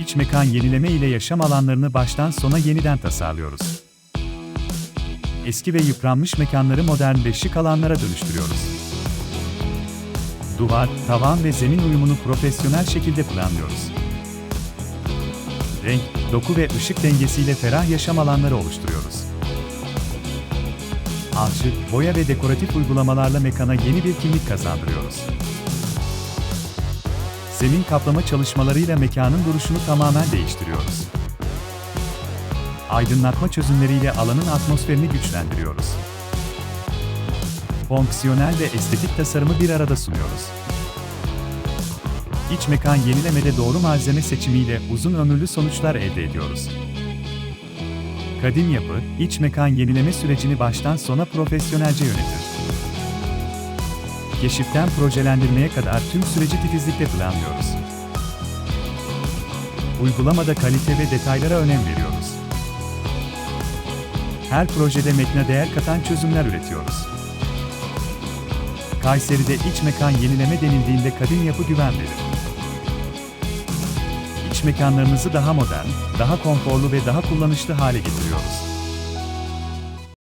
İç mekan yenileme ile yaşam alanlarını baştan sona yeniden tasarlıyoruz. Eski ve yıpranmış mekanları modern ve şık alanlara dönüştürüyoruz. Duvar, tavan ve zemin uyumunu profesyonel şekilde planlıyoruz. Renk, doku ve ışık dengesiyle ferah yaşam alanları oluşturuyoruz. Alçı, boya ve dekoratif uygulamalarla mekana yeni bir kimlik kazandırıyoruz. Zemin kaplama çalışmalarıyla mekanın duruşunu tamamen değiştiriyoruz. Aydınlatma çözümleriyle alanın atmosferini güçlendiriyoruz. Fonksiyonel ve estetik tasarımı bir arada sunuyoruz. İç mekan yenilemede doğru malzeme seçimiyle uzun ömürlü sonuçlar elde ediyoruz. Kadim Yapı, iç mekan yenileme sürecini baştan sona profesyonelce yönetir. Keşiften projelendirmeye kadar tüm süreci titizlikle planlıyoruz. Uygulamada kalite ve detaylara önem veriyoruz. Her projede mekne değer katan çözümler üretiyoruz. Kayseri'de iç mekan yenileme denildiğinde kadim yapı güven verir. İç mekanlarınızı daha modern, daha konforlu ve daha kullanışlı hale getiriyoruz.